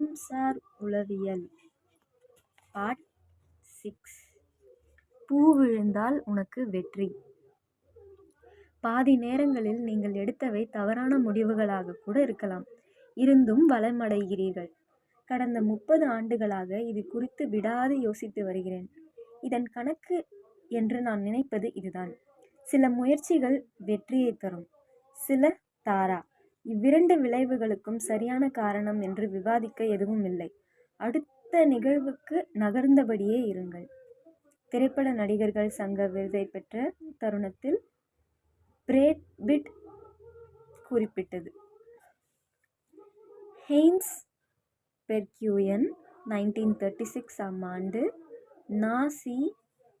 Sir உளவியல். Part six பூ விழுந்தால் உனக்கு வெற்றி. பாதி நேரங்களில் நீங்கள் எடுத்தவை தவறான முடிவுகளாக கூட இருக்கலாம். இருந்தும் வளமடைகிறீர்கள். கடந்த முப்பது ஆண்டுகளாக இது குறித்து விடாது யோசித்து வருகிறேன். இதன் கணக்கு என்று நான் நினைப்பது இதுதான். சில முயற்சிகள் வெற்றியை தரும். சில தாரா. இவ்விரண்டு விளைவுகளுக்கும் சரியான காரணம் என்று விவாதிக்க எதுவும் இல்லை. அடுத்த நிகழ்வுக்கு நகர்ந்தபடியே இருங்கள். திரைப்பட நடிகர்கள் சங்க விருதை பெற்ற தருணத்தில் பிரேட் பிட் குறிப்பிட்டது. Heinz Berggruen nineteen thirty six ஆம் ஆண்டு நாசி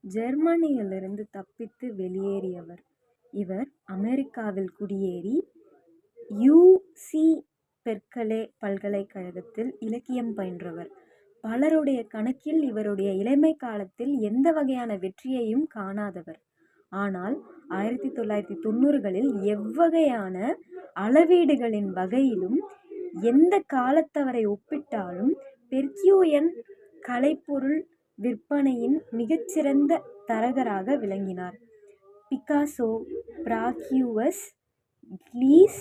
ஜெர்மனியிலிருந்து தப்பித்து வெளியேறியவர். இவர் அமெரிக்காவில் குடியேறி யூ.சி. பெர்கலே பல்கலைக்கழகத்தில் இலக்கியம் பயின்றவர். பலருடைய கணக்கில் இவருடைய இளமைக் காலத்தில் எந்த வகையான வெற்றியையும் காணாதவர். ஆனால் ஆயிரத்தி தொள்ளாயிரத்தி தொண்ணூறுகளில் எவ்வகையான அளவீடுகளின் வகையிலும் எந்த காலத்தவரை ஒப்பிட்டாலும் பெர்க்யூயன் கலைப்பொருள் விற்பனையின் மிகச்சிறந்த தரகராக விளங்கினார். பிகாசோ பிராக்யூவஸ் கிளீஸ்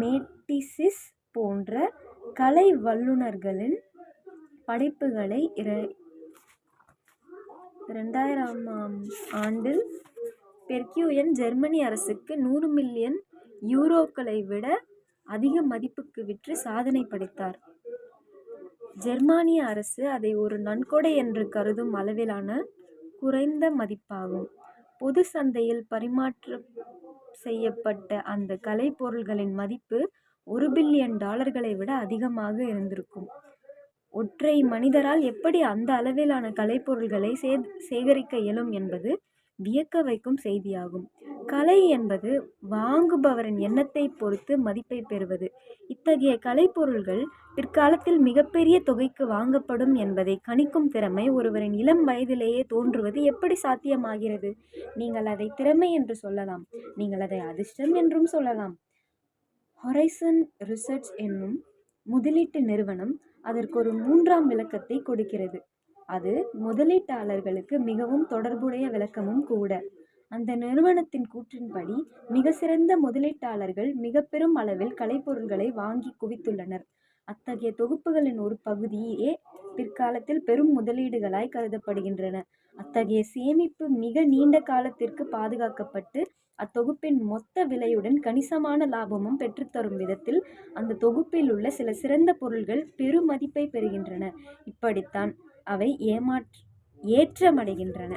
மேட்டிசிஸ் போன்ற கலை வல்லுனர்களின் படைப்புகளை ரெண்டாயிரம் ஆம் ஆண்டில் பெர்க்யூயன் ஜெர்மனி அரசுக்கு நூறு மில்லியன் யூரோக்களை விட அதிக மதிப்புக்கு விற்று சாதனை படைத்தார். ஜெர்மானிய அரசு அதை ஒரு நன்கொடை என்று கருதும் அளவிலான குறைந்த மதிப்பாகும். பொது சந்தையில் பரிமாற்ற செய்யப்பட்ட அந்த கலைப்பொருள்களின் மதிப்பு ஒரு பில்லியன் டாலர்களை விட அதிகமாக இருந்திருக்கும். ஒற்றை மனிதரால் எப்படி அந்த அளவிலான கலைப்பொருள்களை சேத் சேகரிக்க இயலும் என்பது வியக்க வைக்கும் செய்தியாகும். கலை என்பது வாங்குபவரின் எண்ணத்தைப் பொறுத்து மதிப்பைப் பெறுவது. இத்தகைய கலைப்பொருள்கள் பிற்காலத்தில் மிகப்பெரிய தொகைக்கு வாங்கப்படும் என்பதை கணிக்கும் திறமை ஒருவரின் இளம் வயதிலேயே தோன்றுவது எப்படி சாத்தியமாகிறது? நீங்கள் அதை திறமை என்று சொல்லலாம். நீங்கள் அதை அதிர்ஷ்டம் என்றும் சொல்லலாம். ஹொரைசன் ரிசர்ச் என்னும் முதலீட்டு நிறுவனம் அதற்கு ஒரு மூன்றாம் விளக்கத்தைக் கொடுக்கிறது. அது முதலீட்டாளர்களுக்கு மிகவும் தொடர்புடைய விளக்கமும் கூட. அந்த நிறுவனத்தின் கூற்றின்படி மிகச்சிறந்த முதலீட்டாளர்கள் மிகப்பெரும் அளவில் கலைப்பொருள்களை வாங்கிக் குவித்துள்ளனர். அத்தகைய தொகுப்புகளின் ஒரு பகுதியே பிற்காலத்தில் பெரும் முதலீடுகளாய் கருதப்படுகின்றன. அத்தகைய சேமிப்பு மிக நீண்ட காலத்திற்கு பாதுகாக்கப்பட்டு அத்தொகுப்பின் மொத்த விலையுடன் கணிசமான லாபமும் பெற்றுத்தரும் விதத்தில் அந்த தொகுப்பில் உள்ள சில சிறந்த பொருள்கள் பெருமதிப்பை பெறுகின்றன. இப்படித்தான் அவை ஏற்றமடைகின்றன.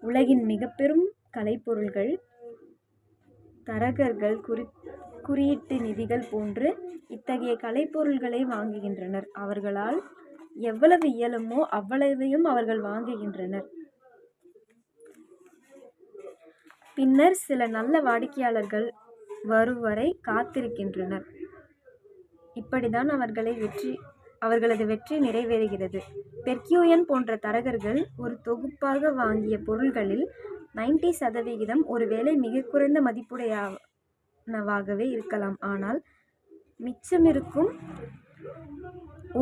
உலகின் மிகப்பெரும் கலைப்பொருள்கள் தரகர்கள் குறியீட்டு நிதிகள் போன்று இத்தகைய கலைப்பொருள்களை வாங்குகின்றனர். அவர்களால் எவ்வளவு இயலுமோ அவ்வளவையும் அவர்கள் வாங்குகின்றனர். பின்னர் சில நல்ல வாடிக்கையாளர்கள் வருவரை காத்திருக்கின்றனர். இப்படிதான் அவர்களை வெற்றி அவர்களது வெற்றி நிறைவேறுகிறது. பெர்க்யூயன் போன்ற தரகர்கள் ஒரு தொகுப்பாக வாங்கிய பொருள்களில் நைன்டி சதவிகிதம் ஒருவேளை மிக குறைந்த மதிப்புடையனவாகவே இருக்கலாம். ஆனால் மிச்சமிருக்கும்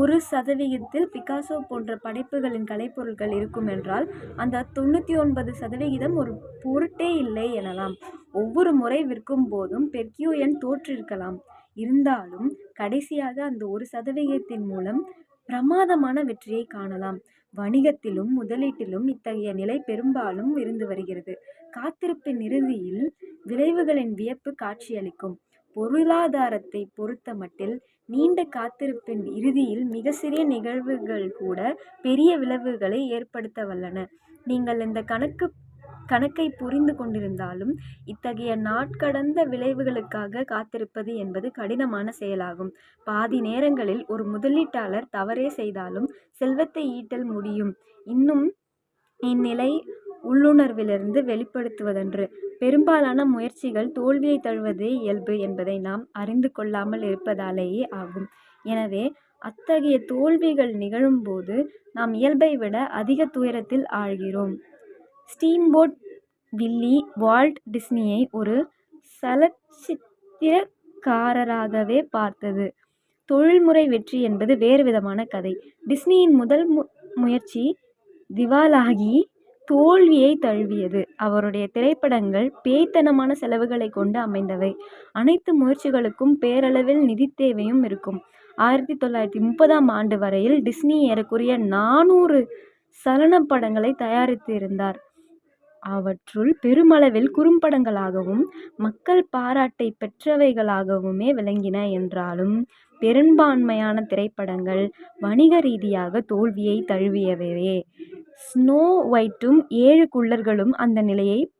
ஒரு சதவிகிதத்தில் பிகாசோ போன்ற படைப்புகளின் கலைப்பொருட்கள் இருக்கும் என்றால் அந்த தொண்ணூற்றி ஒன்பது சதவிகிதம் ஒரு பொருட்டே இல்லை எனலாம். ஒவ்வொரு முறை விற்கும் போதும் பெர்க்யூயன் தோற்றிருக்கலாம். இருந்தாலும் கடைசியாக அந்த ஒரு சதவிகிதத்தின் மூலம் பிரமாதமான வெற்றியைக் காணலாம். வணிகத்திலும் முதலீட்டிலும் இத்தகைய நிலை பெரும்பாலும் இருந்து வருகிறது. காத்திருப்பின் இறுதியில் விளைவுகளின் வியப்பு காட்சியளிக்கும். பொருளாதாரத்தைப் பொறுத்தமட்டில் நீண்ட காத்திருப்பின் இறுதியில் மிக சிறிய நிகழ்வுகள் கூட பெரிய விளைவுகளை ஏற்படுத்தவல்லன. நீங்கள் இந்தக் கணக்கை புரிந்து கொண்டிருந்தாலும் இத்தகைய நாட்கடந்த விளைவுகளுக்காக காத்திருப்பது என்பது கடினமான செயலாகும். பாதி நேரங்களில் ஒரு முதலீட்டாளர் தவறே செய்தாலும் செல்வத்தை ஈட்டல் முடியும். இன்னும் இந்நிலை உள்ளுணர்விலிருந்து வெளிப்படுத்துவதன்று பெரும்பாலான முயற்சிகள் தோல்வியைத் தழுவதே இயல்பு என்பதை நாம் அறிந்து கொள்ளாமல் இருப்பதாலேயே ஆகும். எனவே அத்தகைய தோல்விகள் நிகழும்போது நாம் இயல்பை விட அதிக துயரத்தில் ஆழ்கிறோம். ஸ்டீம்போட் வில்லி வால்ட் டிஸ்னியை ஒரு சலச்சித்திரக்காரராகவே பார்த்தது தொழில்முறை வெற்றி என்பது வேறு விதமான கதை. டிஸ்னியின் முதல் மு முயற்சி திவாலாகி தோல்வியைத் தழுவியது. அவருடைய திரைப்படங்கள் பேய்த்தனமான செலவுகளைக் கொண்டு அமைந்தவை. அனைத்து முயற்சிகளுக்கும் பேரளவில் நிதி தேவையும் இருக்கும். ஆயிரத்தி தொள்ளாயிரத்தி முப்பதாம் ஆண்டு வரையில் டிஸ்னி ஏறக்குறைய நானூறு சலனப் படங்களைத் தயாரித்திருந்தார். அவற்றுள் பெருமளவில் குறும்படங்களாகவும் மக்கள் பாராட்டைப் பெற்றவைகளாகவுமே விளங்கின என்றாலும் பெரும்பான்மையான திரைப்படங்கள் வணிக ரீதியாக தோல்வியைத் தழுவியவையே. ஸ்னோ ஒயிட்டும் ஏழு குள்ளர்களும் அந்த நிலையை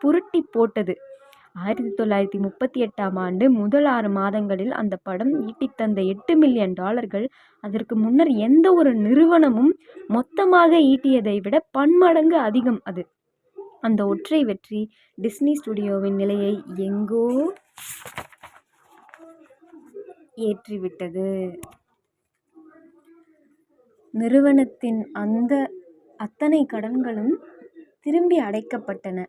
புரட்டிப் போட்டது. ஆயிரத்தி தொள்ளாயிரத்தி முப்பத்தி எட்டாம் ஆண்டு முதல் ஆறு மாதங்களில் அந்த படம் ஈட்டித்தந்த எட்டு மில்லியன் டாலர்கள் அதற்கு முன்னர் எந்த ஒரு நிறுவனமும் மொத்தமாக ஈட்டியதை விட பன்மடங்கு அதிகம் அது. அந்த ஒற்றை வெற்றி டிஸ்னி ஸ்டுடியோவின் நிலையை எங்கோ ஏற்றிவிட்டது. நிறுவனத்தின் அந்த அத்தனை கடன்களும் திரும்பி அடைக்கப்பட்டன.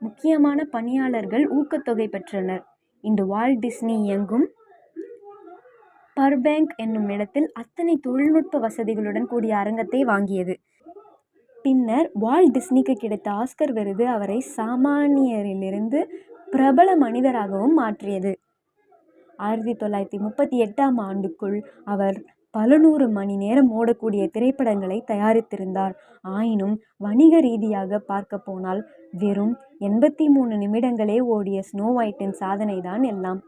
முக்கியமான பணியாளர்கள் ஊக்கத்தொகை பெற்றனர். இன்று வால்ட் டிஸ்னி இயங்கும் பர்பேங்க் என்னும் இடத்தில் அத்தனை தொழில்நுட்ப வசதிகளுடன் கூடிய அரங்கத்தை வாங்கியது. பின்னர் வால்ட் டிஸ்னிக்கு கிடைத்த ஆஸ்கர் விருது அவரை சாமானியரிலிருந்து பிரபல மனிதராகவும் மாற்றியது. ஆயிரத்தி தொள்ளாயிரத்தி முப்பத்தி எட்டாம் ஆண்டுக்குள் அவர் பல நூறு மணி நேரம் ஓடக்கூடிய திரைப்படங்களை தயாரித்திருந்தார். ஆயினும் வணிக ரீதியாக பார்க்க போனால் வெறும் எண்பத்தி மூணு நிமிடங்களே ஓடிய ஸ்னோ ஒயிட்டின் சாதனைதான் எல்லாம்.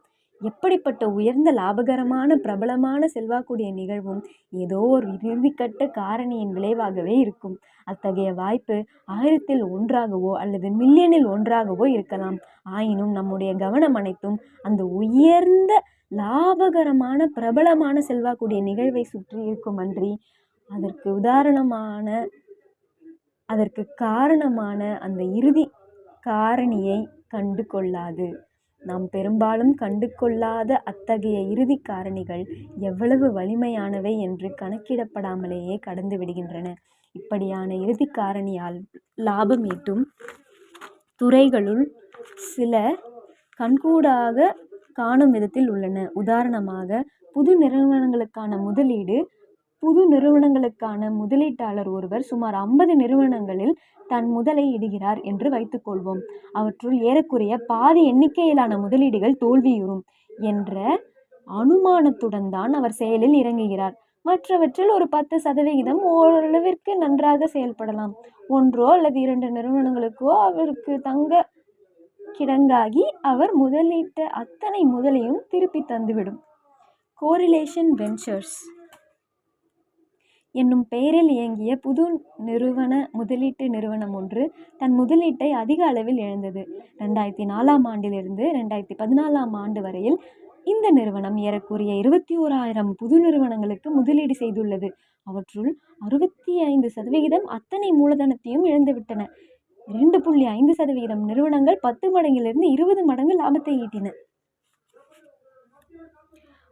எப்படிப்பட்ட உயர்ந்த லாபகரமான பிரபலமான செல்வாக்குடைய நிகழ்வும் ஏதோ ஒரு இறுதிக்கட்ட காரணியின் விளைவாகவே இருக்கும். அத்தகைய வாய்ப்பு ஆயிரத்தில் ஒன்றாகவோ அல்லது மில்லியனில் ஒன்றாகவோ இருக்கலாம். ஆயினும் நம்முடைய கவனம் அனைத்தும் அந்த உயர்ந்த லாபகரமான பிரபலமான செல்வாக்குடைய நிகழ்வை சுற்றி இருக்கும் அன்றி அதற்கு உதாரணமான அதற்கு காரணமான அந்த இறுதி காரணியை கண்டு கொள்ளாது. நாம் பெரும்பாலும் கண்டு கொள்ளாத அத்தகைய இறுதிக் காரணிகள் எவ்வளவு வலிமையானவை என்று கணக்கிடப்படாமலேயே கடந்து விடுகின்றன. இப்படியான இறுதிக் காரணியால் லாபம் ஈட்டும் துறைகளுள் சில கண்கூடாக காணும் விதத்தில் உள்ளன. உதாரணமாக புது நிறுவனங்களுக்கான முதலீடு. புது நிறுவனங்களுக்கான முதலீட்டாளர் ஒருவர் சுமார் ஐம்பது நிறுவனங்களில் தன் முதலை இடுகிறார் என்று வைத்துக்கொள்வோம் அவற்றுள் ஏறக்குறைய பாதி எண்ணிக்கையிலான முதலீடுகள் தோல்வியுறும் என்ற அனுமானத்துடன் தான் அவர் செயலில் இறங்குகிறார். மற்றவற்றில் ஒரு பத்து சதவிகிதம் ஓரளவிற்கு நன்றாக செயல்படலாம். ஒன்றோ அல்லது இரண்டு நிறுவனங்களுக்கோ அவருக்கு தங்க கிடங்காகி அவர் முதலிட்ட அத்தனை முதலையும் திருப்பித் தந்துவிடும். கோரிலேஷன் வெஞ்சர்ஸ் என்னும் பெயரில் இயங்கிய புது நிறுவன முதலீட்டு நிறுவனம் ஒன்று தன் முதலீட்டை அதிக அளவில் இழந்தது. ரெண்டாயிரத்தி நாலாம் ஆண்டிலிருந்து ரெண்டாயிரத்தி பதினாலாம் ஆண்டு வரையில் இந்த நிறுவனம் ஏறக்குறைய இருபத்தோராயிரம் புது நிறுவனங்களுக்கு முதலீடு செய்துள்ளது. அவற்றுள் அறுபத்தி ஐந்து சதவிகிதம் அத்தனை மூலதனத்தையும் இழந்துவிட்டன. இரண்டு புள்ளி ஐந்து சதவிகிதம் நிறுவனங்கள் பத்து மடங்கிலிருந்து இருபது மடங்கு லாபத்தை ஈட்டின.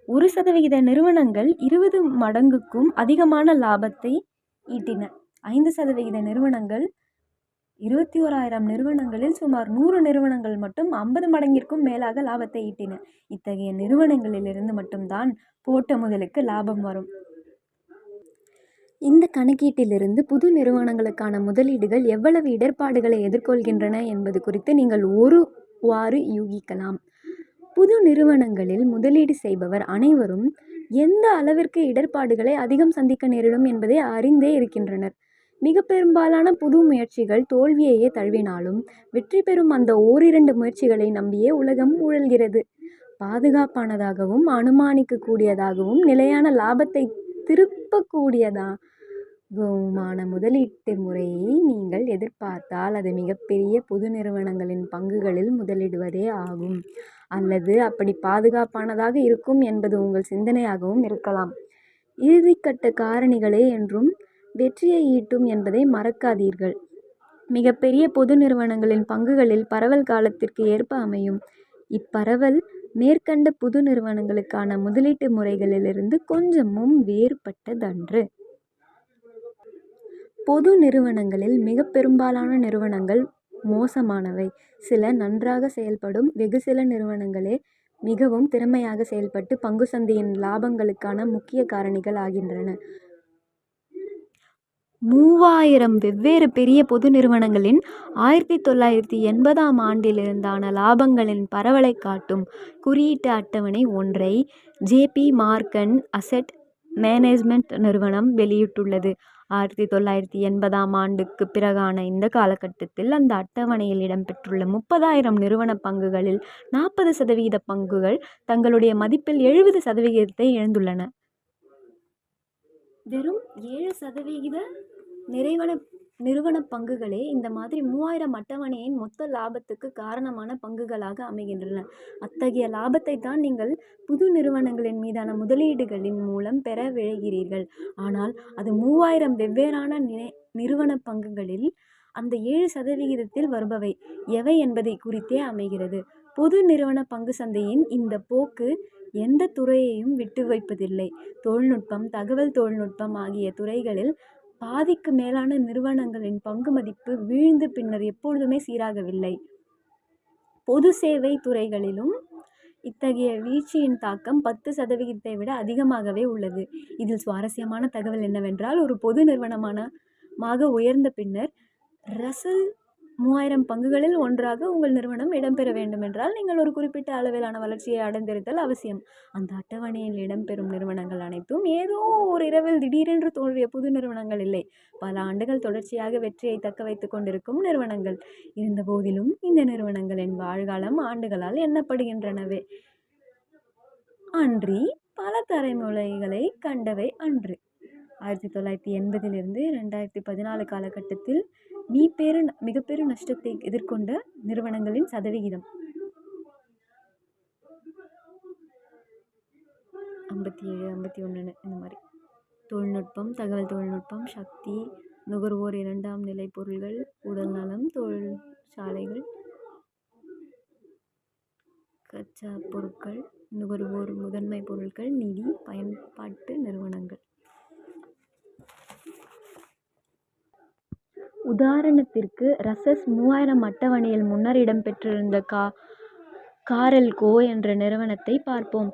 ஒரு சதவிகித நிறுவனங்கள் இருபது மடங்குக்கும் அதிகமான லாபத்தை ஈட்டின. ஐந்து சதவிகித நிறுவனங்கள் இருபத்தி ஓராயிரம் நிறுவனங்களில் சுமார் நூறு நிறுவனங்கள் மட்டும் ஐம்பது மடங்கிற்கும் மேலாக லாபத்தை ஈட்டின. இத்தகைய நிறுவனங்களிலிருந்து மட்டும்தான் போட்ட முதலுக்கு லாபம் வரும். இந்த கணக்கீட்டிலிருந்து புது நிறுவனங்களுக்கான முதலீடுகள் எவ்வளவு இடர்பாடுகளை எதிர்கொள்கின்றன என்பது குறித்து நீங்கள் ஒரு வாறு யூகிக்கலாம். புது நிறுவனங்களில் முதலீடு செய்பவர் அனைவரும் எந்த அளவிற்கு இடர்பாடுகளை அதிகம் சந்திக்க நேரிடும் என்பதை அறிந்தே இருக்கின்றனர். மிக பெரும்பாலான புது முயற்சிகள் தோல்வியையே தழுவினாலும் வெற்றி பெறும் அந்த ஓரிரண்டு முயற்சிகளை நம்பியே உலகம் உழல்கிறது. பாதுகாப்பானதாகவும் அனுமானிக்கக்கூடியதாகவும் நிலையான லாபத்தை திருப்பக்கூடியதா கூடியதுமான முதலீட்டு முறையை நீங்கள் எதிர்பார்த்தால் அது மிகப்பெரிய பொது நிறுவனங்களின் பங்குகளில் முதலிடுவதே ஆகும். அல்லது அப்படி பாதுகாப்பானதாக இருக்கும் என்பது உங்கள் சிந்தனையாகவும் இருக்கலாம். இறுதிக்கட்ட காரணிகளே என்றும் வெற்றியை ஈட்டும் என்பதை மறக்காதீர்கள். மிகப்பெரிய பொது நிறுவனங்களின் பங்குகளில் பரவல் காலத்திற்கு ஏற்ப அமையும். இப்பரவல் மேற்கண்ட புது நிறுவனங்களுக்கான முதலீட்டு முறைகளிலிருந்து கொஞ்சமும் வேறுபட்டதன்று. பொது நிறுவனங்களில் மிகப் பெரும்பாலான நிறுவனங்கள் மோசமானவை. சில நன்றாக செயல்படும் வெகு சில நிறுவனங்களே மிகவும் திறமையாக செயல்பட்டு பங்கு சந்தையின் லாபங்களுக்கான முக்கிய காரணிகள் ஆகின்றன. மூவாயிரம் வெவ்வேறு பெரிய பொது நிறுவனங்களின் ஆயிரத்தி தொள்ளாயிரத்தி எண்பதாம் ஆண்டிலிருந்தான லாபங்களின் பரவலைக் காட்டும் குறியீட்டு அட்டவணை ஒன்றை JP Morgan Morgan asset management நிறுவனம் வெளியிட்டுள்ளது. ஆயிரத்தி தொள்ளாயிரத்தி எண்பதாம் ஆண்டுக்குப் பிறகான இந்த காலகட்டத்தில் அந்த அட்டவணையில் இடம்பெற்றுள்ள முப்பதாயிரம் நிறுவனப் பங்குகளில் நாற்பது சதவிகித பங்குகள் தங்களுடைய மதிப்பில் எழுபது சதவிகிதத்தை இழந்துள்ளன. வெறும் ஏழு சதவிகித நிறுவனப் பங்குகளே இந்த மாதிரி மூவாயிரம் அட்டவணையின் மொத்த லாபத்துக்கு காரணமான பங்குகளாக அமைகின்றன. அத்தகைய லாபத்தை தான் நீங்கள் புது நிறுவனங்களின் மீதான முதலீடுகளின் மூலம் பெற விழைகிறீர்கள். ஆனால் அது மூவாயிரம் வெவ்வேறான நினை நிறுவனப் பங்குகளில் அந்த ஏழு சதவிகிதத்தில் வருபவை எவை என்பதை குறித்தே அமைகிறது. பொது நிறுவனப் பங்கு சந்தையின் இந்தப் போக்கு எந்த துறையையும் விட்டு வைப்பதில்லை தொழில்நுட்பம் தகவல் தொழில்நுட்பம் ஆகிய துறைகளில் பாதிக்கு மேலான நிறுவனங்களின் பங்கு மதிப்பு வீழ்ந்து பின்னர் எப்பொழுதுமே சீராகவில்லை. பொது சேவை துறைகளிலும் இத்தகைய வீழ்ச்சியின் தாக்கம் பத்து சதவிகிதத்தை விட அதிகமாகவே உள்ளது. இதில் சுவாரஸ்யமான தகவல் என்னவென்றால் ஒரு பொது நிறுவனமாக உயர்ந்த பின்னர் ரசல் மூவாயிரம் பங்குகளில் ஒன்றாக உங்கள் நிறுவனம் இடம்பெற வேண்டுமென்றால் நீங்கள் ஒரு குறிப்பிட்ட அளவிலான வளர்ச்சியை அடைந்திருத்தல் அவசியம். அந்த அட்டவணையில் இடம்பெறும் நிறுவனங்கள் அனைத்தும் ஏதோ ஒரு இரவில் திடீரென்று தோன்றிய புது நிறுவனங்கள் இல்லை. பல ஆண்டுகள் தொடர்ச்சியாக வெற்றியை தக்க வைத்துக் கொண்டிருக்கும் நிறுவனங்கள். இருந்தபோதிலும் இந்த நிறுவனங்களின் வாழ்காலம் ஆண்டுகளால் எண்ணப்படுகின்றனவே அன்றி பல தலைமுறைகளை கண்டவை அன்று. ஆயிரத்தி தொள்ளாயிரத்தி எண்பதிலிருந்து ரெண்டாயிரத்தி பதினாலு காலகட்டத்தில் மிகப்பெரு நஷ்டத்தை எதிர்கொண்ட நிறுவனங்களின் சதவிகிதம். ஐம்பத்தி ஏழு ஐம்பத்தி ஒன்றுன்னு இந்த மாதிரி தொழில்நுட்பம் தகவல் தொழில்நுட்பம் சக்தி நுகர்வோர் இரண்டாம் நிலைப் பொருட்கள் உடல்நலம் தொழிற்சாலைகள் கச்சா பொருட்கள் நுகர்வோர் முதன்மை பொருட்கள் நிதி பயன்பாட்டு நிறுவனங்கள். உதாரணத்திற்கு ரசஸ் மூவாயிரம் அட்டவணையில் முன்னர் இடம்பெற்றிருந்த கா காரெல்கோ என்ற நிறுவனத்தைப் பார்ப்போம்.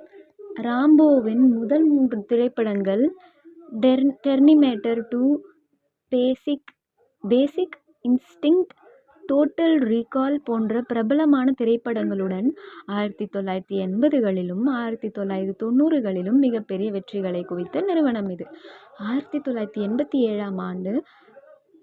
ராம்போவின் முதல் மூன்று திரைப்படங்கள் der Terminator two basic Basic Instinct Total Recall போன்ற பிரபலமான திரைப்படங்களுடன் ஆயிரத்தி தொள்ளாயிரத்தி எண்பதுகளிலும் ஆயிரத்தி தொள்ளாயிரத்தி தொண்ணூறுகளிலும் மிகப்பெரிய வெற்றிகளை குவித்த நிறுவனம் இது. ஆயிரத்தி தொள்ளாயிரத்தி எண்பத்தி ஏழாம் ஆண்டு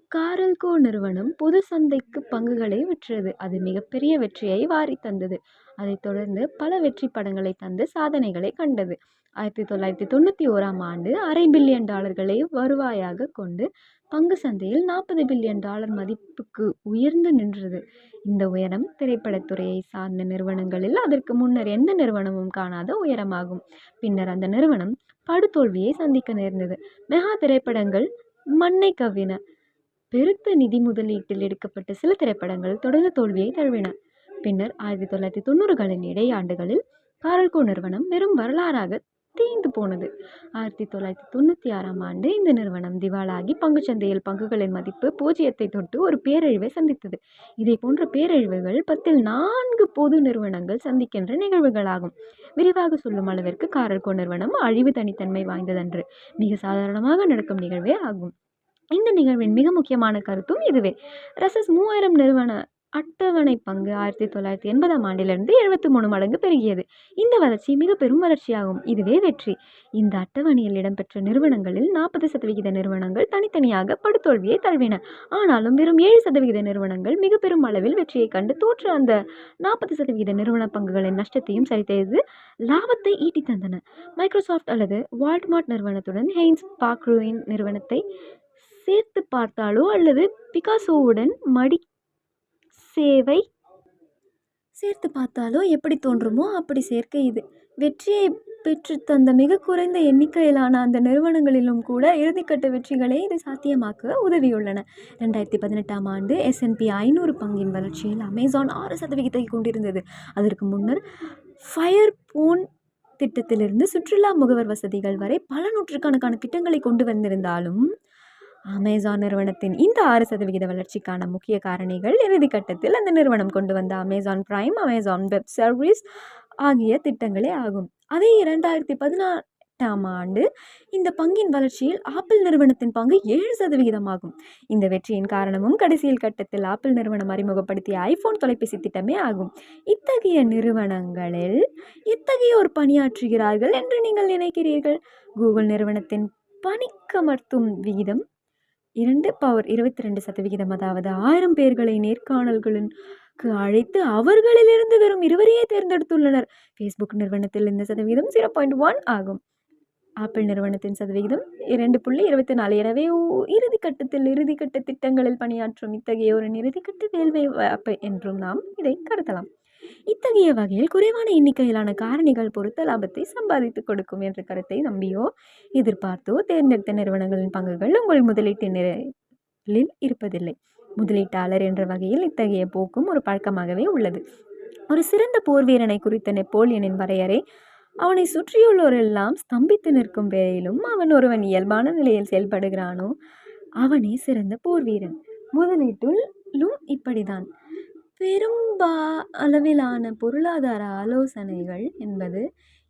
காரல்கோ நிறுவனம் பொது சந்தைக்கு பங்குகளை விற்றது. அது மிகப்பெரிய வெற்றியை வாரி தந்தது. அதைத் தொடர்ந்து பல வெற்றி படங்களை தந்து சாதனைகளைக் கண்டது. ஆயிரத்தி தொள்ளாயிரத்தி தொண்ணூற்றி ஓராம் ஆண்டு அரை பில்லியன் டாலர்களை வருவாயாகக் கொண்டு பங்கு சந்தையில் நாற்பது பில்லியன் டாலர் மதிப்புக்கு உயர்ந்து நின்றது. இந்த உயரம் திரைப்படத்துறையை சார்ந்த நிறுவனங்களில் அதற்கு முன்னர் எந்த நிறுவனமும் காணாத உயரமாகும். பின்னர் அந்த நிறுவனம் படுதோல்வியை சந்திக்க நேர்ந்தது. மெகா திரைப்படங்கள் மண்ணைக் கவ்வின. பெருத்த நிதி முதலீட்டில் எடுக்கப்பட்ட சில திரைப்படங்கள் தொடர்ந்து தோல்வியைத் தழுவின. பின்னர் ஆயிரத்தி தொள்ளாயிரத்தி தொண்ணூறுகளின் இடையாண்டுகளில் காரல்கோ நிறுவனம் வெறும் வரலாறாக தீந்து போனது. ஆயிரத்தி தொள்ளாயிரத்தி தொண்ணூற்றி ஆறாம் ஆண்டு இந்த நிறுவனம் திவாலாகி பங்குச் சந்தையில் பங்குகளின் மதிப்பு பூஜ்ஜியத்தை தொட்டு ஒரு பேரழிவை சந்தித்தது. இதேபோன்ற பேரழிவுகள் பத்தில் நான்கு பொது நிறுவனங்கள் சந்திக்கின்ற நிகழ்வுகளாகும். விரிவாக சொல்லும் அளவிற்கு காரல்கோ நிறுவனம் அழிவு தனித்தன்மை வாய்ந்ததன்று. மிக சாதாரணமாக நடக்கும் நிகழ்வே ஆகும். இந்த நிகழ்வின் மிக முக்கியமான கருத்தும் இதுவே. ரசஸ் மூவாயிரம் நிறுவன அட்டவணைப் பங்கு ஆயிரத்தி தொள்ளாயிரத்தி எண்பதாம் ஆண்டிலிருந்து எழுபத்தி மூணு மடங்கு பெருகியது. இந்த வளர்ச்சி மிகப்பெரும் வளர்ச்சியாகும். இதுவே வெற்றி. இந்த அட்டவணையில் இடம்பெற்ற நிறுவனங்களில் நாற்பது சதவிகித நிறுவனங்கள் தனித்தனியாக படுதோல்வியை தழுவின. ஆனாலும் வெறும் ஏழு சதவிகித நிறுவனங்கள் மிகப்பெரும் அளவில் வெற்றியைக் கண்டு தோற்ற அந்த நாற்பது சதவிகித நிறுவனப் பங்குகளின் நஷ்டத்தையும் சரிசெய்து லாபத்தை ஈட்டி தந்தன. மைக்ரோசாஃப்ட் அல்லது வால்ட்மார்ட் நிறுவனத்துடன் ஹெயின்ஸ் பாக்ரூயின் நிறுவனத்தை சேர்த்து பார்த்தாலோ அல்லது பிகாசோவுடன் மடி சேவை சேர்த்து பார்த்தாலோ எப்படி தோன்றுமோ அப்படி சேர்க்கை இது. வெற்றியை பெற்று தந்த மிக குறைந்த எண்ணிக்கையிலான அந்த நிறுவனங்களிலும் கூட இறுதிக்கட்ட வெற்றிகளே இது சாத்தியமாக்க உதவியுள்ளன. ரெண்டாயிரத்தி பதினெட்டாம் ஆண்டு எஸ்என்பி ஐநூறு பங்கின் வளர்ச்சியில் அமேசான் ஆறு சதவிகிதத்தைக் கொண்டிருந்தது. அதற்கு முன்னர் ஃபயர் போன் திட்டத்திலிருந்து சுற்றுலா முகவர் வசதிகள் வரை பல நூற்றுக்கணக்கான திட்டங்களை கொண்டு வந்திருந்தாலும் அமேசான் நிறுவனத்தின் இந்த ஆறு சதவிகித வளர்ச்சிக்கான முக்கிய காரணிகள் இறுதிக்கட்டத்தில் அந்த நிறுவனம் கொண்டு வந்த Amazon Prime Amazon web service ஆகிய திட்டங்களே ஆகும். அதே இரண்டாயிரத்தி பதினெட்டாம் ஆண்டு இந்த பங்கின் வளர்ச்சியில் ஆப்பிள் நிறுவனத்தின் பங்கு ஏழு சதவிகிதமாகும். இந்த வெற்றியின் காரணமும் கடைசியில் கட்டத்தில் ஆப்பிள் நிறுவனம் அறிமுகப்படுத்திய ஐபோன் தொலைபேசி திட்டமே ஆகும். இத்தகைய நிறுவனங்களில் இத்தகையோர் பணியாற்றுகிறார்கள் என்று நீங்கள் நினைக்கிறீர்கள்? கூகுள் நிறுவனத்தின் பணிக்கமர்த்தும் விகிதம் இரண்டு பவர் இருபத்தி ரெண்டு சதவிகிதம் அதாவது ஆயிரம் பேர்களை நேர்காணல்களுக்கு அழைத்து அவர்களிலிருந்து வெறும் இருவரையே தேர்ந்தெடுத்துள்ளனர். ஃபேஸ்புக் நிறுவனத்தில் இந்த சதவிகிதம் ஜீரோ பாயிண்ட் ஒன் ஆகும். ஆப்பிள் நிறுவனத்தின் சதவிகிதம் இரண்டு புள்ளி இருபத்தி நாலு எனவே இறுதி கட்டத்தில் இறுதிக்கட்ட திட்டங்களில் பணியாற்றும் இத்தகைய ஒரு இறுதிக்கட்ட வேள்வை என்றும் நாம் இதை கருதலாம். இத்தகைய வகையில் குறைவான எண்ணிக்கையிலான காரணிகள் பொறுத்த லாபத்தை சம்பாதித்து கொடுக்கும் என்ற கருத்தை நம்பியோ எதிர்பார்த்தோ தேர்ந்தெடுத்த நிறுவனங்களின் பங்குகள் உங்கள் முதலீட்டு நிலையில் இருப்பதில்லை. முதலீட்டாளர் என்ற வகையில் இத்தகைய போக்கும் ஒரு பழக்கமாகவே உள்ளது. ஒரு சிறந்த போர் வீரனை குறித்த நெப்போலியனின் வரையறை அவனை சுற்றியுள்ளோரெல்லாம் ஸ்தம்பித்து நிற்கும் வேளையிலும் அவன் ஒருவன் இயல்பான நிலையில் செயல்படுகிறானோ அவனே சிறந்த போர் வீரன் முதலீட்டிலும் இப்படிதான் பெரும்பா அளவிலான பொருளாதார ஆலோசனைகள் என்பது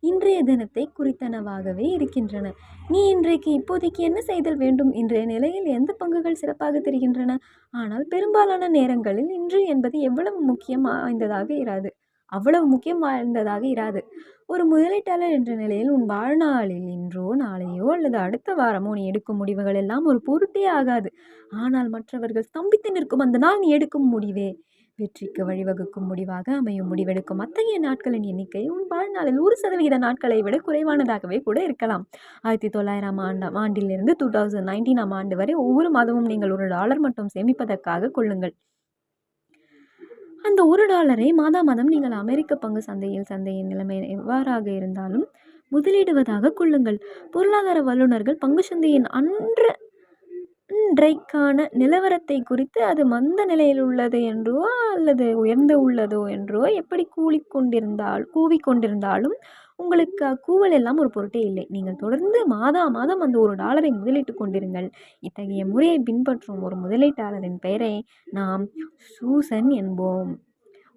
இன்றைய தினத்தை குறித்தனவாகவே இருக்கின்றன. நீ இன்றைக்கு இப்போதைக்கு என்ன செய்தல் வேண்டும்? இன்றைய நிலையில் எந்த பங்குகள் சிறப்பாக தெரிகின்றன? ஆனால் பெரும்பாலான நேரங்களில் இன்று என்பது எவ்வளவு முக்கியம் வாய்ந்ததாக இராது. அவ்வளவு முக்கியம் வாய்ந்ததாக இராது. ஒரு முதலீட்டாளர் என்ற நிலையில் உன் வாழ்நாளில் இன்றோ நாளையோ அல்லது அடுத்த வாரமோ நீ எடுக்கும் முடிவுகள் எல்லாம் ஒரு பொருட்டே ஆகாது. ஆனால் மற்றவர்கள் ஸ்தம்பித்து நிற்கும் அந்த நாள் நீ எடுக்கும் முடிவே. வெற்றிக்கு வழிவகுக்கும் முடிவாக அமையும் முடிவெடுக்கும் அத்தகைய நாட்களின் எண்ணிக்கை உன் வாழ்நாளில் ஒரு சதவிகித நாட்களை விட குறைவானதாகவே கூட இருக்கலாம். ஆயிரத்தி தொள்ளாயிரம் ஆண்டாம் ஆண்டிலிருந்து டூ தௌசண்ட் நைன்டீனாம் ஆண்டு வரை ஒவ்வொரு மாதமும் நீங்கள் ஒரு டாலர் மட்டும் சேமிப்பதற்காக கொள்ளுங்கள். அந்த ஒரு டாலரை மாதா மாதம் நீங்கள் அமெரிக்க பங்கு சந்தையில் சந்தையின் நிலைமை எவ்வாறாக இருந்தாலும் முதலீடுவதாக கொள்ளுங்கள். பொருளாதார வல்லுநர்கள் பங்கு சந்தையின் அன்ற இன்றைக்கான நிலவரத்தை குறித்து அது மந்த நிலையில் உள்ளது என்றோ அல்லது உயர்ந்து உள்ளதோ என்றோ எப்படி கூலிக்கொண்டிருந்தால் கூவிக்கொண்டிருந்தாலும் உங்களுக்கு அக்கூவல் எல்லாம் ஒரு பொருட்டே இல்லை. நீங்கள் தொடர்ந்து மாதா மாதம் அந்த ஒரு டாலரை முதலிட்டு கொண்டிருங்கள். இத்தகைய முறையை பின்பற்றும் ஒரு முதலீட்டாளரின் பெயரை நாம் சூசன் என்போம்.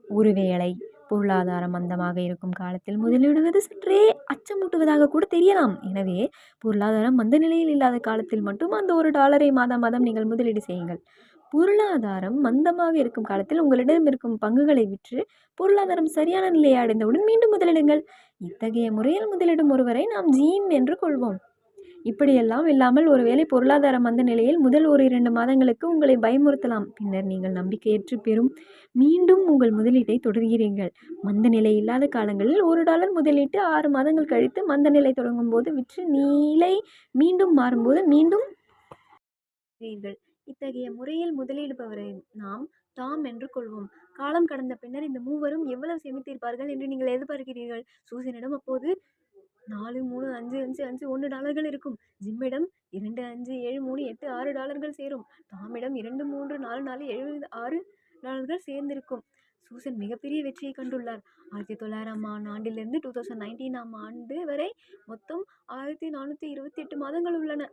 ஒருவேளை பொருளாதாரம் மந்தமாக இருக்கும் காலத்தில் முதலிடுவது சற்றே அச்சமூட்டுவதாக கூட தெரியலாம். எனவே பொருளாதாரம் மந்த நிலையில் இல்லாத காலத்தில் மட்டும் அந்த ஒரு டாலரை மாதம் மாதம் நீங்கள் முதலீடு செய்யுங்கள். பொருளாதாரம் மந்தமாக இருக்கும் காலத்தில் உங்களிடம் இருக்கும் பங்குகளை விற்று பொருளாதாரம் சரியான நிலையை அடைந்தவுடன் மீண்டும் முதலிடுங்கள். இத்தகைய முறையில் முதலிடும் ஒருவரை நாம் ஜீம் என்று கொள்வோம். இப்படியெல்லாம் இல்லாமல் ஒருவேளை பொருளாதார மந்த நிலையில் முதல் ஒரு இரண்டு மாதங்களுக்கு உங்களை பயமுறுத்தலாம். பின்னர் நீங்கள் நம்பிக்கையற்று பெறும். மீண்டும் உங்கள் முதலீட்டை தொடர்கிறீர்கள். மந்த நிலை இல்லாத காலங்களில் ஒரு டாலர் முதலீட்டு ஆறு மாதங்கள் கழித்து மந்த நிலை தொடங்கும் போது விற்று நிலை மீண்டும் மாறும்போது மீண்டும் இத்தகைய முறையில் முதலீடுபவரை நாம் தாம் என்று கொள்வோம். காலம் கடந்த பின்னர் இந்த மூவரும் எவ்வளவு சேமித்திருப்பார்கள் என்று நீங்கள் எதிர்பார்க்கிறீர்கள்? சூசனிடம் அப்போது நாலு மூணு அஞ்சு அஞ்சு அஞ்சு ஒன்று டாலர்கள் இருக்கும். ஜிம்மிடம் இரண்டு அஞ்சு ஏழு மூணு எட்டு ஆறு டாலர்கள் சேரும். டாமிடம் இரண்டு மூன்று நாலு நாலு எழுபது ஆறு டாலர்கள் சேர்ந்திருக்கும். சூசன் மிகப்பெரிய வெற்றியை கண்டுள்ளார். ஆயிரத்தி தொள்ளாயிரம் ஆண்டிலிருந்து டூ தௌசண்ட் நைன்டீனாம் ஆண்டு வரை மொத்தம் ஆயிரத்தி நானூற்றி இருபத்தி எட்டு மாதங்கள் உள்ளன.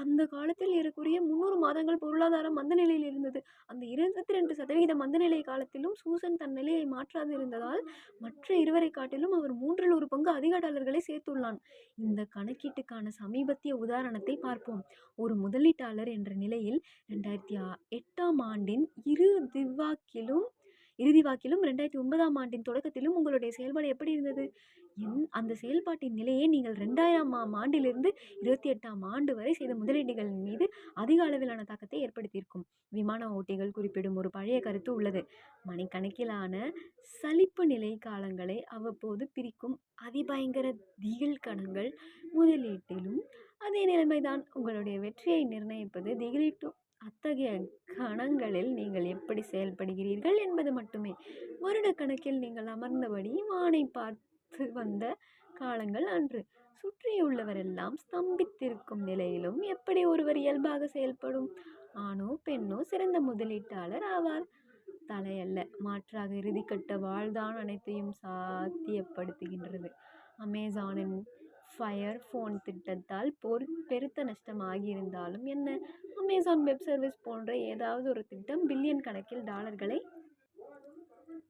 அந்த காலத்தில் ஏறக்குறைய முந்நூறு மாதங்கள் பொருளாதாரம் மந்த நிலையில் இருந்தது. அந்த இருபத்தி ரெண்டு சதவிகித மந்த நிலை காலத்திலும் சூசன் தன் நிலையை மாற்றாது இருந்ததால் மற்ற இருவரை காட்டிலும் அவர் மூன்றில் ஒரு பங்கு அதிக டாலர்களை சேர்த்துள்ளான். இந்த கணக்கீட்டுக்கான சமீபத்திய உதாரணத்தை பார்ப்போம். ஒரு முதலீட்டாளர் என்ற நிலையில் ரெண்டாயிரத்தி எட்டாம் ஆண்டின் இரு திவ்வாக்கிலும் இறுதி வாக்கிலும் ரெண்டாயிரத்தி ஒன்பதாம் ஆண்டின் தொடக்கத்திலும் உங்களுடைய செயல்பாடு எப்படி இருந்தது? என் அந்த செயல்பாட்டின் நிலையை நீங்கள் ரெண்டாயிரமாம் ஆண்டிலிருந்து இருபத்தி எட்டாம் ஆண்டு வரை செய்த முதலீடுகளின் மீது அதிக அளவிலான தாக்கத்தை ஏற்படுத்தியிருக்கும். விமான ஓட்டிகள் குறிப்பிடும் ஒரு பழைய கருத்து உள்ளது. மணிக்கணக்கிலான சலிப்பு நிலை காலங்களை அவ்வப்போது பிரிக்கும் அதிபயங்கர திகில் கணங்கள் முதலீட்டிலும் அதே நிலைமைதான். உங்களுடைய வெற்றியை நிர்ணயிப்பது திகிலீட்டும் அத்தகைய கணங்களில் நீங்கள் எப்படி செயல்படுகிறீர்கள் என்பது மட்டுமே. வருடக்கணக்கில் நீங்கள் அமர்ந்தபடி வானை பார்த்து வந்த காலங்கள் அன்று. சுற்றியுள்ளவரெல்லாம் ஸ்தம்பித்திருக்கும் நிலையிலும் எப்படி ஒருவர் இயல்பாக செயல்படும்? ஆணோ பெண்ணோ சிறந்த முதலீட்டாளர் ஆவார். தலையல்ல மாற்றாக இறுதிக்கட்ட வாழ்தான் அனைத்தையும் சாத்தியப்படுத்துகின்றது. அமேசானின் ஃபயர் ஃபோன் திட்டத்தால் பொரு பெருத்த நஷ்டம் ஆகியிருந்தாலும் என்ன? அமேசான் வெப் சர்வீஸ் போன்ற ஏதாவது ஒரு திட்டம் பில்லியன் கணக்கில் டாலர்களை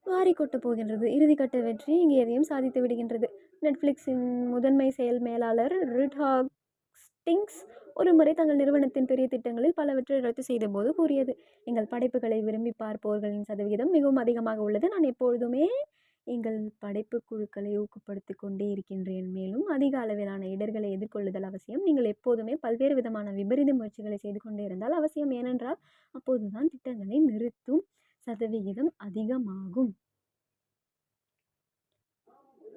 வாரிக் கொட்டப் போகின்றது. இறுதிக்கட்ட வெற்றி இங்கே எதையும் சாதித்து விடுகின்றது. நெட்ஃப்ளிக்ஸின் முதன்மை செயல் மேலாளர் ரிட்ஹாக் ஸ்டிங்ஸ் ஒரு முறை தங்கள் நிறுவனத்தின் பெரிய திட்டங்களில் பலவற்றை ரத்து செய்தபோது கூறியது. எங்கள் படைப்புகளை விரும்பி பார்ப்போர்களின் சதவிகிதம் மிகவும் அதிகமாக உள்ளது. நான் எப்பொழுதுமே எங்கள் படைப்பு குழுக்களை ஊக்கப்படுத்தி கொண்டே இருக்கின்றேன். மேலும் அதிக அளவிலான இடர்களை எதிர்கொள்ளுதல் அவசியம். நீங்கள் எப்போதுமே பல்வேறு விதமான விபரீத முயற்சிகளை செய்து கொண்டே இருந்தால் அவசியம். ஏனென்றால் அப்போதுதான் திட்டங்களை நிறுத்தும் சதவிகிதம் அதிகமாகும்.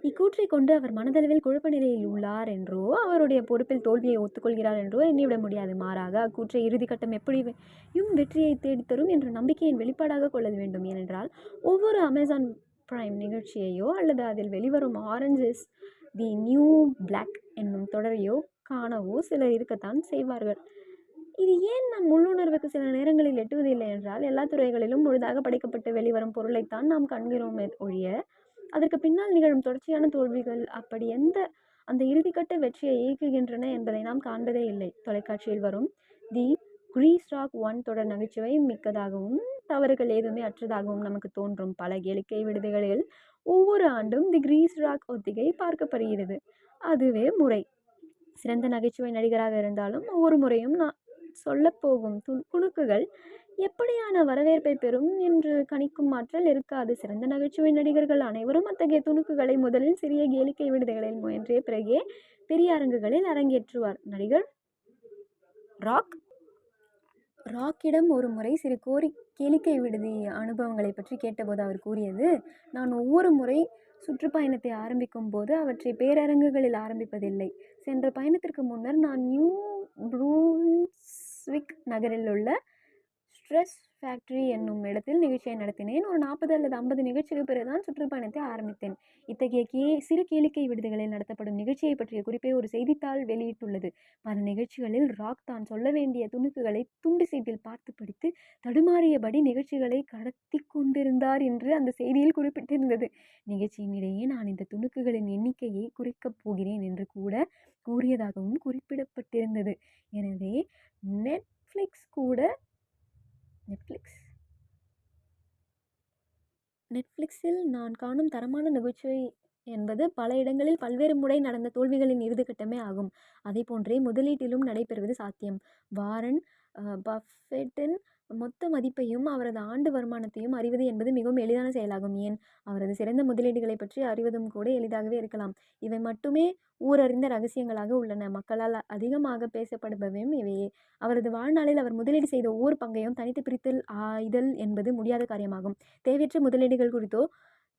இக்கூற்றை கொண்டு அவர் மனதளவில் குழப்ப நிலையில் உள்ளார் என்றோ அவருடைய பொறுப்பில் தோல்வியை ஒத்துக்கொள்கிறார் என்றோ எண்ணிவிட முடியாது. மாறாக அக்கூற்றை இறுதிக்கட்டம் எப்படியும் வெற்றியை தேடித்தரும் என்ற நம்பிக்கையின் வெளிப்பாடாக கொள்ள வேண்டும். ஏனென்றால் ஒவ்வொரு அமேசான் பிரைம் நிகழ்ச்சியையோ அல்லது அதில் வெளிவரும் ஆரஞ்சஸ் தி நியூ பிளாக் என்னும் தொடரையோ காணவோ சிலர் இருக்கத்தான் செய்வார்கள். இது ஏன் நம் உள்ளுணர்வுக்கு சில நேரங்களில் எட்டுவதில்லை என்றால் எல்லா துறைகளிலும் முழுதாக படைக்கப்பட்டு வெளிவரும் பொருளைத்தான் நாம் காண்கிறோமே ஒழிய அதற்கு பின்னால் நிகழும் தொடர்ச்சியான தோல்விகள் அப்படி எந்த அந்த இறுதிக்கட்ட வெற்றியை இயக்குகின்றன என்பதை நாம் காண்பதே இல்லை. தொலைக்காட்சியில் வரும் தி கிரீஸ் ராக் ஒன் தொடர் நகைச்சுவை மிக்கதாகவும் தவறுகள் ஏதுமே அற்றதாகவும் நமக்கு தோன்றும் பல கேளிக்கை விடுதிகளில் ஒவ்வொரு ஆண்டும் தி கிரீஸ் ராக் ஒத்திகை பார்க்கப்படுகிறது. அதுவே முறை. சிறந்த நகைச்சுவை நடிகராக இருந்தாலும் ஒவ்வொரு முறையும் நான் சொல்லப்போகும் து துணுக்குகள் எப்படியான வரவேற்பை பெறும் என்று கணிக்கும் ஆற்றல் இருக்காது. சிறந்த நகைச்சுவை நடிகர்கள் அனைவரும் அத்தகைய துணுக்குகளை முதலில் சிறிய கேளிக்கை விடுதிகளில் முயன்றே பிறகே பெரிய அரங்குகளில் அரங்கேற்றுவார். நடிகர் ராக் ராக்கிடம் ஒரு முறை சிறு கோரி கேளிக்கை விடுதி அனுபவங்களை பற்றி கேட்டபோது அவர் கூறியது நான் ஒவ்வொரு முறை சுற்றுப்பயணத்தை ஆரம்பிக்கும் போது அவற்றை பேரரங்குகளில் ஆரம்பிப்பதில்லை. சென்ற பயணத்திற்கு முன்னர் நான் நியூ ப்ரூன்ஸ்விக் நகரில் உள்ள ஃப்ரெஷ் ஃபேக்டரி என்னும் இடத்தில் நிகழ்ச்சியை நடத்தினேன். ஒரு நாற்பது அல்லது ஐம்பது நிகழ்ச்சிக்கு பிறகுதான் சுற்றுப்பயணத்தை ஆரம்பித்தேன். இத்தகைய கே சிறு கேளிக்கை விடுதிகளில் நடத்தப்படும் நிகழ்ச்சியை பற்றிய குறிப்பை ஒரு செய்தித்தாள் வெளியிட்டுள்ளது. பல நிகழ்ச்சிகளில் ராக் தான் சொல்ல வேண்டிய துணுக்குகளை துண்டு சீட்டில் பார்த்து படித்து தடுமாறியபடி நிகழ்ச்சிகளை கடத்தி கொண்டிருந்தார் என்று அந்த செய்தியில் குறிப்பிட்டிருந்தது. நிகழ்ச்சியின் இடையே நான் இந்த துணுக்குகளின் எண்ணிக்கையை குறைக்கப் போகிறேன் என்று கூட கூறியதாகவும் குறிப்பிடப்பட்டிருந்தது. எனவே நெட்ஃப்ளிக்ஸ் கூட நெட்ஃப்ளிக்ஸ் நெட்ஃப்ளிக்ஸில் நான் காணும் தரமான நகைச்சுவை என்பது பல இடங்களில் பல்வேறு முறை நடந்த தோல்விகளின் இறுதிக்கட்டமே ஆகும். அதை போன்றே முதலீட்டிலும் நடைபெறுவது சாத்தியம். வாரன் பஃபெட்டின் மொத்த மதிப்பையும் அவரது ஆண்டு வருமானத்தையும் அறிவது என்பது மிகவும் எளிதான செயலாகும். ஏன்? அவரது சிறந்த முதலீடுகளை பற்றி அறிவதும் கூட எளிதாகவே இருக்கலாம். இவை மட்டுமே ஊரறிந்த ரகசியங்களாக உள்ளன. மக்களால் அதிகமாக பேசப்படுபவையும் இவையே. அவரது வாழ்நாளில் அவர் முதலீடு செய்த ஒவ்வொரு பங்கையும் தனித்து பிரித்தல் ஆய்தல் என்பது முடியாத காரியமாகும். தேவையற்ற முதலீடுகள் குறித்தோ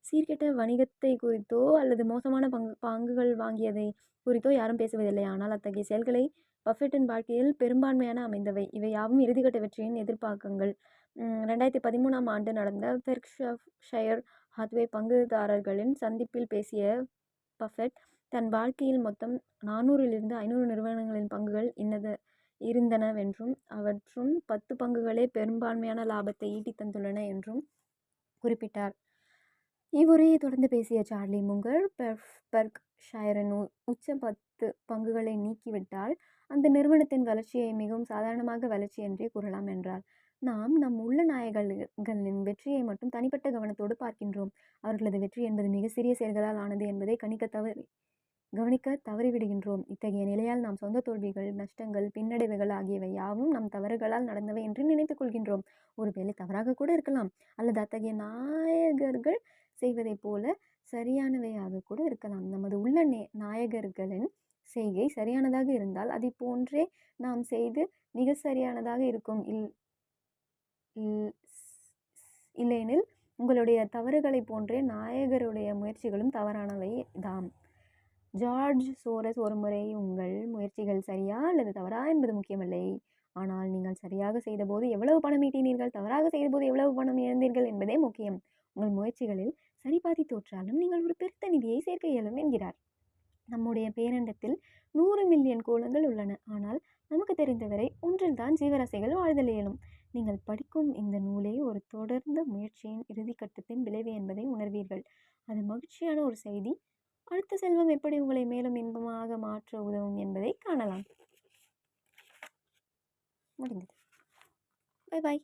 சீர்கெட்ட வணிகத்தை குறித்தோ அல்லது மோசமான பங்கு பங்குகள் வாங்கியதை குறித்தோ யாரும் பேசுவதில்லை. ஆனால் அத்தகைய செயல்களை பஃபெட்டின் வாழ்க்கையில் பெரும்பான்மையான அமைந்தவை. இவை யாவும் இறுதிக்கட்ட வெற்றியின் எதிர்பார்க்கங்கள். ரெண்டாயிரத்தி பதிமூணாம் ஆண்டு நடந்த பெர்க்ஷயர் ஹாத்வே பங்குதாரர்களின் சந்திப்பில் பேசிய பஃபெட் தன் வாழ்க்கையில் மொத்தம் நானூறிலிருந்து ஐநூறு நிறுவனங்களின் பங்குகள் இன்னது இருந்தனவென்றும் அவற்றும் பத்து பங்குகளே பெரும்பான்மையான லாபத்தை ஈட்டி தந்துள்ளன என்றும் குறிப்பிட்டார். இவ்வுரையை தொடர்ந்து பேசிய சார்லி முங்கர் பெர்ஃப் பெர்க்ஷயரின் உச்ச பத்து பங்குகளை நீக்கிவிட்டால் அந்த நிறுவனத்தின் வளர்ச்சியை மிகவும் சாதாரணமாக வளர்ச்சி என்றே கூறலாம் என்றார். நாம் நம் உள்ள நாயகர்களின் வெற்றியை மட்டும் தனிப்பட்ட கவனத்தோடு பார்க்கின்றோம். அவர்களது வெற்றி என்பது மிக சிறிய செயல்களால் ஆனது என்பதை கணிக்க தவறி கவனிக்க தவறிவிடுகின்றோம். இத்தகைய நிலையால் நாம் சொந்த தோல்விகள் நஷ்டங்கள் பின்னடைவுகள் ஆகியவை யாவும் நம் தவறுகளால் நடந்தவை என்று நினைத்துக் கொள்கின்றோம். ஒருவேளை தவறாக கூட இருக்கலாம். அல்லது அத்தகைய நாயகர்கள் செய்வதைப் போல சரியானவையாக கூட இருக்கலாம். நமது உள்ள நே நாயகர்களின் செய்கை சரியானதாக இருந்தால் அதை போன்றே நாம் செய்து மிக சரியானதாக இருக்கும். இல் இல்லையெனில் உங்களுடைய தவறுகளைப் போன்றே நாயகருடைய முயற்சிகளும் தவறானவை தாம். ஜார்ஜ் சோரஸ் ஒருமுறை உங்கள் முயற்சிகள் சரியா அல்லது தவறா என்பது முக்கியமில்லை. ஆனால் நீங்கள் சரியாக செய்தபோது எவ்வளவு பணம் ஈட்டினீர்கள்? தவறாக செய்தபோது எவ்வளவு பணம் இழந்தீர்கள்? என்பதே முக்கியம். உங்கள் முயற்சிகளில் சரிபாதி தோற்றாலும் நீங்கள் ஒரு பெருத்த நிதியை சேர்க்க இயலும் என்கிறார். நம்முடைய பேரண்டத்தில் நூறு மில்லியன் கோலங்கள் உள்ளன. ஆனால் நமக்கு தெரிந்தவரை ஒன்றில் தான் ஜீவராசிகள் வாழ்தல் இயலும். நீங்கள் படிக்கும் இந்த நூலே ஒரு தொடர்ந்த முயற்சியின் இறுதிக்கட்டத்தின் விளைவு என்பதை உணர்வீர்கள். அது மகிழ்ச்சியான ஒரு செய்தி. அடுத்த செல்வம் எப்படி உங்களை மேலும் இன்பமாக மாற்ற உதவும் என்பதை காணலாம். முடிந்தது. Bye bye